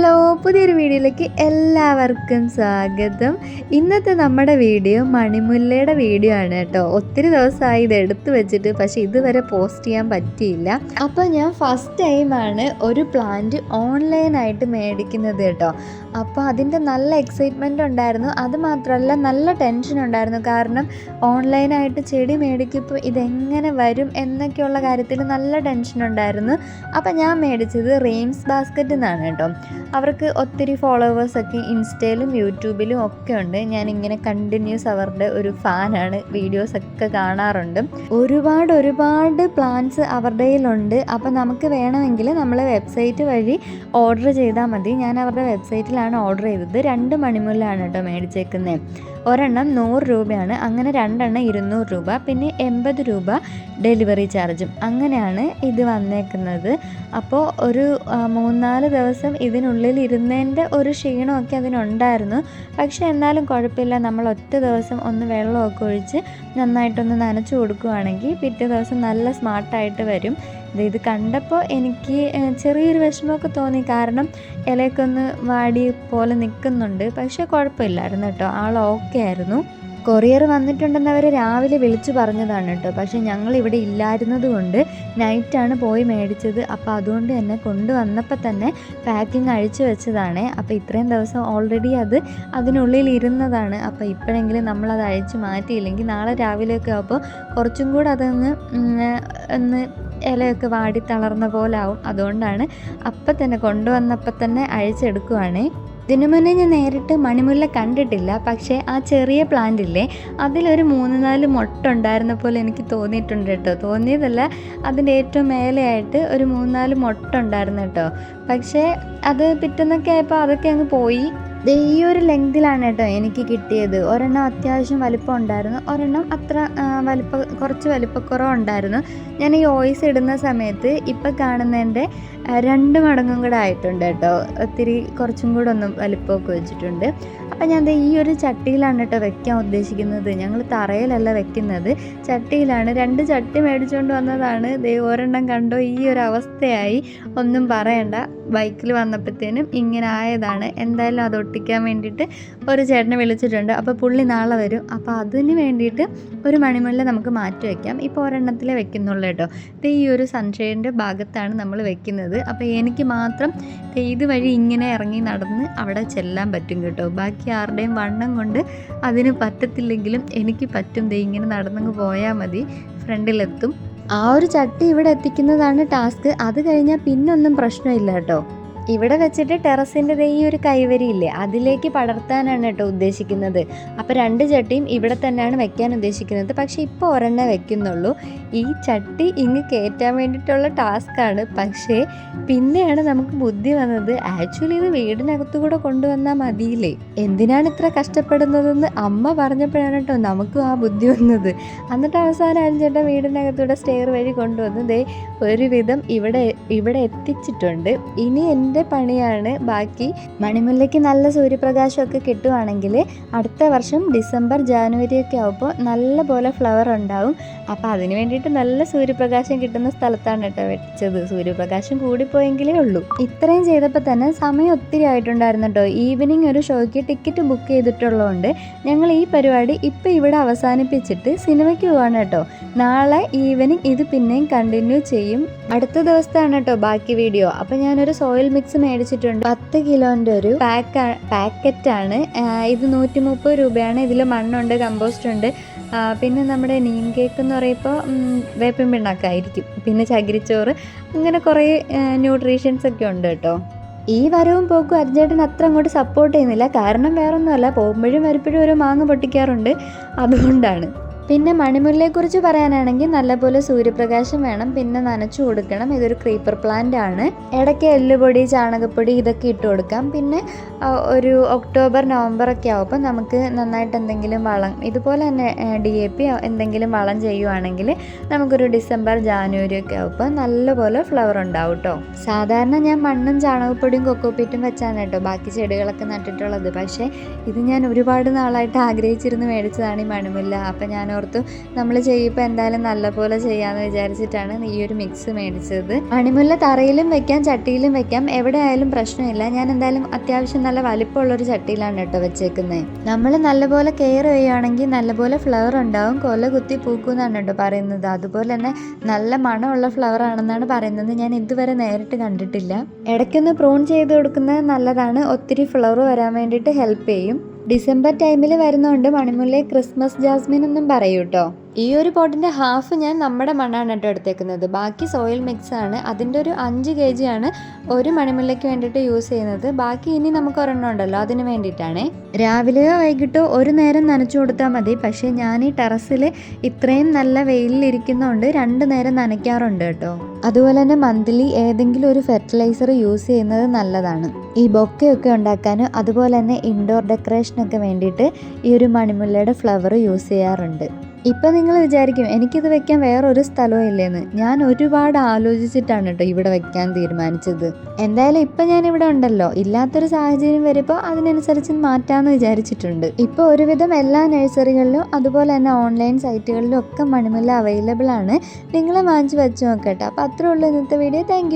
Hello പുതിയൊരു വീഡിയോയിലേക്ക് എല്ലാവർക്കും സ്വാഗതം. ഇന്നത്തെ നമ്മുടെ വീഡിയോ മണിമുല്ലയുടെ വീഡിയോ ആണ് കേട്ടോ. ഒത്തിരി ദിവസമായി ഇത് എടുത്തു വെച്ചിട്ട് പക്ഷേ ഇതുവരെ പോസ്റ്റ് ചെയ്യാൻ പറ്റിയില്ല. അപ്പോൾ ഞാൻ ഫസ്റ്റ് ടൈമാണ് ഒരു പ്ലാന്റ് ഓൺലൈനായിട്ട് മേടിക്കുന്നത് കേട്ടോ. അപ്പോൾ അതിന്റെ നല്ല എക്സൈറ്റ്മെന്റ് ഉണ്ടായിരുന്നു. അത് മാത്രമല്ല നല്ല ടെൻഷൻ ഉണ്ടായിരുന്നു. കാരണം ഓൺലൈനായിട്ട് ചെടി മേടിക്കുമ്പോൾ ഇതെങ്ങനെ വരും എന്നൊക്കെയുള്ള കാര്യത്തിൽ നല്ല ടെൻഷൻ ഉണ്ടായിരുന്നു. അപ്പോൾ ഞാൻ മേടിച്ചത് റെയിംസ് ബാസ്ക്കറ്റ് എന്നാണ് കേട്ടോ. അവർക്ക് ഒത്തിരി ഫോളോവേഴ്സൊക്കെ ഇൻസ്റ്റയിലും യൂട്യൂബിലും ഒക്കെ ഉണ്ട്. ഞാൻ ഇങ്ങനെ കണ്ടിന്യൂസ് അവരുടെ ഒരു ഫാനാണ് വീഡിയോസൊക്കെ കാണാറുണ്ട്. ഒരുപാട് ഒരുപാട് പ്ലാൻസ് അവരുടെ കയ്യിലുണ്ട്. അപ്പോൾ നമുക്ക് വേണമെങ്കിൽ നമ്മൾ വെബ്സൈറ്റ് വഴി ഓർഡർ ചെയ്താൽ മതി. ഞാൻ അവരുടെ വെബ്സൈറ്റിലാണ് ഓർഡർ ചെയ്തത്. രണ്ട് മണിമുല്ലാണ് കേട്ടോ മേടിച്ചേക്കുന്നത് ഒരെണ്ണം നൂറ് രൂപയാണ് അങ്ങനെ രണ്ടെണ്ണം ഇരുന്നൂറ് രൂപ പിന്നെ എൺപത് രൂപ ഡെലിവറി ചാർജും. അങ്ങനെയാണ് ഇത് വന്നേക്കുന്നത്. അപ്പോൾ ഒരു മൂന്നാൽ ദിവസം ഇതിനുള്ളിൽ ഇരുന്നതിന്റെ ഒരു ക്ഷീണമൊക്കെ അതിനുണ്ടായിരുന്നു. പക്ഷേ എന്നാലും കുഴപ്പമില്ല നമ്മൾ ഒറ്റ ദിവസം ഒന്ന് വെള്ളമൊക്കെ ഒഴിച്ച് നന്നായിട്ടൊന്ന് നനച്ചു കൊടുക്കുകയാണെങ്കിൽ പിറ്റേ ദിവസം നല്ല സ്മാർട്ടായിട്ട് വരും. ഇത് കണ്ടപ്പോൾ എനിക്ക് ചെറിയൊരു വിഷമമൊക്കെ തോന്നി. കാരണം ഇലയൊക്കെ ഒന്ന് വാടി പോലെ നിൽക്കുന്നുണ്ട് പക്ഷേ കുഴപ്പമില്ലായിരുന്നു കേട്ടോ. ആൾ ഓക്കെ ആയിരുന്നു. കൊറിയർ വന്നിട്ടുണ്ടെന്ന് അവർ രാവിലെ വിളിച്ചു പറഞ്ഞതാണ് കേട്ടോ. പക്ഷേ ഞങ്ങൾ ഇവിടെ ഇല്ലായിരുന്നത് കൊണ്ട് നൈറ്റാണ് പോയി മേടിച്ചത്. അപ്പോൾ അതുകൊണ്ട് തന്നെ കൊണ്ടുവന്നപ്പോൾ തന്നെ പാക്കിംഗ് അഴിച്ചു വെച്ചതാണ്. അപ്പോൾ ഇത്രയും ദിവസം ഓൾറെഡി അത് അതിനുള്ളിൽ ഇരുന്നതാണ്. അപ്പോൾ ഇപ്പോഴെങ്കിലും നമ്മളത് അഴിച്ചു മാറ്റിയില്ലെങ്കിൽ നാളെ രാവിലെയൊക്കെ ആകുമ്പോൾ കുറച്ചും കൂടെ അതൊന്ന് ഒന്ന് ഇലയൊക്കെ വാടി തളർന്ന പോലെ ആവും അതുകൊണ്ടാണ് അപ്പം തന്നെ കൊണ്ടുവന്നപ്പം തന്നെ അഴിച്ചെടുക്കുവാണേ. ഇതിനു മുന്നേ ഞാൻ നേരിട്ട് മണിമുല്ല കണ്ടിട്ടില്ല. പക്ഷേ ആ ചെറിയ പ്ലാന്റ് ഇല്ലേ അതിലൊരു മൂന്ന് നാല് മുട്ട ഉണ്ടായിരുന്ന പോലെ എനിക്ക് തോന്നിയിട്ടുണ്ട് കേട്ടോ. തോന്നിയതല്ല അതിന്റെ ഏറ്റവും മേലെയായിട്ട് ഒരു മൂന്ന് നാല് മുട്ട ഉണ്ടായിരുന്നു കേട്ടോ. പക്ഷേ അത് പിറ്റന്നൊക്കെ ആയപ്പോൾ അതൊക്കെ അങ്ങ് പോയി. ദേ ഈ ഒരു ലെങ്തിലാണ് കേട്ടോ എനിക്ക് കിട്ടിയത്. ഒരെണ്ണം അത്യാവശ്യം വലിപ്പം ഉണ്ടായിരുന്നു ഒരെണ്ണം അത്ര വലിപ്പ കുറച്ച് വലിപ്പക്കുറവുണ്ടായിരുന്നു. ഞാൻ ഈ ഓയിസ് ഇടുന്ന സമയത്ത് ഇപ്പം കാണുന്നതിന്റെ രണ്ട് മടങ്ങും കൂടെ ആയിട്ടുണ്ട് കേട്ടോ. ഒത്തിരി കുറച്ചും കൂടെ ഒന്ന് വലിപ്പമൊക്കെ വെച്ചിട്ടുണ്ട്. അപ്പം ഞാൻ ഈ ഒരു ചട്ടിയിലാണ് കേട്ടോ വെക്കാൻ ഉദ്ദേശിക്കുന്നത്. ഞങ്ങൾ തറയിലല്ല വെക്കുന്നത്. ചട്ടിയിലാണ്. രണ്ട് ചട്ടി മേടിച്ചുകൊണ്ട് വന്നതാണ്. ദേ ഒരെണ്ണം കണ്ടോ? ഈ ഒരു അവസ്ഥയായി. ഒന്നും പറയണ്ട. ബൈക്കിൽ വന്നപ്പോഴത്തേനും ഇങ്ങനെ ആയതാണ്. എന്തായാലും അത് ഒട്ടിക്കാൻ വേണ്ടിയിട്ട് ഒരു ചേട്ടനെ വിളിച്ചിട്ടുണ്ട്. അപ്പോൾ പുള്ളി നാളെ വരും. അപ്പോൾ അതിന് വേണ്ടിയിട്ട് ഒരു മണിമുല്ല നമുക്ക് മാറ്റി വയ്ക്കാം ഇപ്പോൾ ഒരെണ്ണത്തിലേ വെക്കുന്നുള്ളൂ കേട്ടോ. ഇത് ഈ ഒരു സൺഷെയ്ഡിന്റെ ഭാഗത്താണ് നമ്മൾ വെക്കുന്നത്. അപ്പോൾ എനിക്ക് മാത്രം ഇത് വഴി ഇങ്ങനെ ഇറങ്ങി നടന്ന് അവിടെ ചെല്ലാൻ പറ്റും കേട്ടോ. ബാക്കി ആരുടെയും വണ്ണം കൊണ്ട് അതിന് പറ്റത്തില്ലെങ്കിലും എനിക്ക് പറ്റും. ദേ ഇങ്ങനെ നടന്നങ്ങ് പോയാൽ മതി. ഫ്രണ്ടിലെത്തും. ആ ഒരു ചട്ടി ഇവിടെ എത്തിക്കുന്നതാണ് ടാസ്ക്. അത് കഴിഞ്ഞാൽ പിന്നൊന്നും പ്രശ്നമില്ല കേട്ടോ. ഇവിടെ വെച്ചിട്ട് ടെറസിന്റെ ഈ ഒരു കൈവരി കൈവരിയില്ലേ അതിലേക്ക് പടർത്താനാണ് കേട്ടോ ഉദ്ദേശിക്കുന്നത്. അപ്പോൾ രണ്ട് ചട്ടിയും ഇവിടെ തന്നെയാണ് വെക്കാൻ ഉദ്ദേശിക്കുന്നത്. പക്ഷേ ഇപ്പോൾ ഒരെണ്ണം വെക്കുന്നുള്ളൂ. ഈ ചട്ടി ഇങ്ങ് കയറ്റാൻ വേണ്ടിയിട്ടുള്ള ടാസ്ക്കാണ് പക്ഷേ പിന്നെയാണ് നമുക്ക് ബുദ്ധി വന്നത് ആക്ച്വലി ഇത് വീടിനകത്തു കൂടെ കൊണ്ടുവന്നാൽ മതിയില്ലേ? എന്തിനാണ് ഇത്ര കഷ്ടപ്പെടുന്നതെന്ന് അമ്മ പറഞ്ഞപ്പോഴാണ് കേട്ടോ നമുക്കും ആ ബുദ്ധി വന്നത്. എന്നിട്ട് അവസാനം അഞ്ചേട്ടൻ വീടിനകത്തൂടെ സ്റ്റെയർ വഴി കൊണ്ടുവന്ന് ദേ ഒരുവിധം ഇവിടെ ഇവിടെ എത്തിച്ചിട്ടുണ്ട്. ഇനി എന്റെ പണിയാണ് ബാക്കി. മണിമുല്ലയ്ക്ക് നല്ല സൂര്യപ്രകാശമൊക്കെ കിട്ടുവാണെങ്കിൽ അടുത്ത വർഷം ഡിസംബർ ജാനുവരി ഒക്കെ ആവുമ്പോൾ നല്ല പോലെ ഫ്ലവർ ഉണ്ടാവും. അപ്പോൾ അതിന് വേണ്ടിയിട്ട് നല്ല സൂര്യപ്രകാശം കിട്ടുന്ന സ്ഥലത്താണ് കേട്ടോ വെച്ചത്. സൂര്യപ്രകാശം കൂടിപ്പോയെങ്കിലേ ഉള്ളൂ. ഇത്രയും ചെയ്തപ്പോൾ തന്നെ സമയം ഒത്തിരി ആയിട്ടുണ്ടായിരുന്നു കേട്ടോ. ഈവനിങ് ഒരു ഷോയ്ക്ക് ടിക്കറ്റ് ബുക്ക് ചെയ്തിട്ടുള്ളതുകൊണ്ട് ഞങ്ങൾ ഈ പരിപാടി ഇപ്പോൾ ഇവിടെ അവസാനിപ്പിച്ചിട്ട് സിനിമയ്ക്ക് പോവാണ് കേട്ടോ. നാളെ ഈവനിങ് ഇത് പിന്നെയും കണ്ടിന്യൂ ചെയ്യും. അടുത്ത ദിവസത്താണ് കേട്ടോ ബാക്കി വീഡിയോ. അപ്പോൾ ഞാനൊരു സോയിൽ മിക്സ് മേടിച്ചിട്ടുണ്ട്. പത്ത് കിലോന്റെ ഒരു പാക്ക് ആണ് ഇത് നൂറ്റി മുപ്പത് രൂപയാണ്. ഇതിൽ മണ്ണുണ്ട് കമ്പോസ്റ്റ് ഉണ്ട്. പിന്നെ നമ്മുടെ നീം കേക്ക് എന്ന് പറയുമ്പോൾ വേപ്പിൻ പിണ്ണാക്കായിരിക്കും. പിന്നെ ചകിരിച്ചോറ്. അങ്ങനെ കുറേ ന്യൂട്രീഷ്യൻസ് ഒക്കെ ഉണ്ട് കേട്ടോ. ഈ വരവും പോക്കും അർജേട്ടൻ അത്ര അങ്ങോട്ട് സപ്പോർട്ട് ചെയ്യുന്നില്ല. കാരണം വേറൊന്നുമല്ല പോകുമ്പോഴും വരുമ്പോഴും ഒരു മാങ്ങ പൊട്ടിക്കാറുണ്ട്. അതുകൊണ്ടാണ്. പിന്നെ മണിമുല്ലയെക്കുറിച്ച് പറയാനാണെങ്കിൽ നല്ലപോലെ സൂര്യപ്രകാശം വേണം. പിന്നെ നനച്ചു കൊടുക്കണം. ഇതൊരു ക്രീപ്പർ പ്ലാന്റ് ആണ്. ഇടയ്ക്ക് എല്ലുപൊടി ചാണകപ്പൊടി ഇതൊക്കെ ഇട്ട് കൊടുക്കാം. പിന്നെ ഒരു ഒക്ടോബർ നവംബർ ഒക്കെ ആവുമ്പോൾ നമുക്ക് നന്നായിട്ട് എന്തെങ്കിലും വളം ഇതുപോലെ തന്നെ ഡി എ പി എന്തെങ്കിലും വളം ചെയ്യുവാണെങ്കിൽ നമുക്കൊരു ഡിസംബർ ജാനുവരി ഒക്കെ ആവുമ്പോൾ നല്ലപോലെ ഫ്ലവർ ഉണ്ടാവും കേട്ടോ സാധാരണ ഞാൻ മണ്ണും ചാണകപ്പൊടിയും കൊക്കോപ്പീറ്റും വെച്ചാണ് കേട്ടോ ബാക്കി ചെടികളൊക്കെ നട്ടിട്ടുള്ളത്. പക്ഷേ ഇത് ഞാൻ ഒരുപാട് നാളായിട്ട് ആഗ്രഹിച്ചിരുന്ന് മേടിച്ചതാണ് ഈ മണിമുല്ല. അപ്പം ഞാൻ ഓർത്തു നമ്മൾ ചെയ്യുമ്പോൾ എന്തായാലും നല്ലപോലെ ചെയ്യാമെന്ന് വിചാരിച്ചിട്ടാണ് ഈ ഒരു മിക്സ് മേടിച്ചത്. മണിമുല്ല തറയിലും വെക്കാം ചട്ടിയിലും വെക്കാം. എവിടെ ആയാലും പ്രശ്നമില്ല. ഞാൻ എന്തായാലും അത്യാവശ്യം നല്ല വലിപ്പമുള്ളൊരു ചട്ടിയിലാണ് കേട്ടോ വെച്ചേക്കുന്നത് നമ്മൾ നല്ലപോലെ കെയർ ചെയ്യുകയാണെങ്കിൽ നല്ലപോലെ ഫ്ലവർ ഉണ്ടാവും. കൊല കുത്തി പൂക്കുമെന്നാണ് കേട്ടോ പറയുന്നത്. അതുപോലെ തന്നെ നല്ല മണമുള്ള ഫ്ലവർ ആണെന്നാണ് പറയുന്നത്. ഞാൻ ഇതുവരെ നേരിട്ട് കണ്ടിട്ടില്ല. ഇടയ്ക്കൊന്ന് പ്രൂൺ ചെയ്ത് കൊടുക്കുന്നത് നല്ലതാണ്. ഒത്തിരി ഫ്ലവർ വരാൻ വേണ്ടിയിട്ട് ഹെൽപ്പ് ചെയ്യും. ഡിസംബർ ടൈമിൽ വരുന്നതുകൊണ്ട് മണിമുല്ലേ ക്രിസ്മസ് ജാസ്മിൻ എന്നും പറയൂ കേട്ടോ ഈ ഒരു പോട്ടിന്റെ ഹാഫ് ഞാൻ നമ്മുടെ മണ്ണാണ് കേട്ടോ എടുത്തേക്കുന്നത്. ബാക്കി സോയിൽ മിക്സ് ആണ്. അതിന്റെ ഒരു അഞ്ച് കെ ജി ആണ് ഒരു മണിമുല്ലയ്ക്ക് വേണ്ടിയിട്ട് യൂസ് ചെയ്യുന്നത്. ബാക്കി ഇനി നമുക്ക് ഒരെണ്ണം ഉണ്ടല്ലോ അതിന് വേണ്ടിയിട്ടാണേ. രാവിലെയോ വൈകിട്ടോ ഒരു നേരം നനച്ചു കൊടുത്താൽ മതി. പക്ഷേ ഞാൻ ഈ ടെറസിൽ ഇത്രയും നല്ല വെയിലിലിരിക്കുന്നതുകൊണ്ട് രണ്ട് നേരം നനയ്ക്കാറുണ്ട് കേട്ടോ. അതുപോലെ തന്നെ മന്ത്ലി ഏതെങ്കിലും ഒരു ഫെർട്ടിലൈസർ യൂസ് ചെയ്യുന്നത് നല്ലതാണ്. ഈ ബൊക്കയൊക്കെ ഉണ്ടാക്കാനും അതുപോലെ തന്നെ ഇൻഡോർ ഡെക്കറേഷനൊക്കെ വേണ്ടിയിട്ട് ഈ ഒരു മണിമുല്ലയുടെ ഫ്ലവർ യൂസ് ചെയ്യാറുണ്ട്. ഇപ്പം നിങ്ങൾ വിചാരിക്കും എനിക്കിത് വെക്കാൻ വേറൊരു സ്ഥലവും ഇല്ലേന്ന്. ഞാൻ ഒരുപാട് ആലോചിച്ചിട്ടാണ് കേട്ടോ ഇവിടെ വെക്കാൻ തീരുമാനിച്ചത്. എന്തായാലും ഇപ്പം ഞാൻ ഇവിടെ ഉണ്ടല്ലോ. ഇല്ലാത്തൊരു സാഹചര്യം വരുമ്പോൾ അതിനനുസരിച്ച് മാറ്റാമെന്ന് വിചാരിച്ചിട്ടുണ്ട്. ഇപ്പോൾ ഒരുവിധം എല്ലാ നഴ്സറികളിലും അതുപോലെ തന്നെ ഓൺലൈൻ സൈറ്റുകളിലും ഒക്കെ മണിമല അവൈലബിൾ ആണ് നിങ്ങൾ വാങ്ങിച്ച് വെച്ച് നോക്കട്ടെ അപ്പോൾ അത്രേ ഉള്ളൂ ഇന്നത്തെ വീഡിയോ. താങ്ക്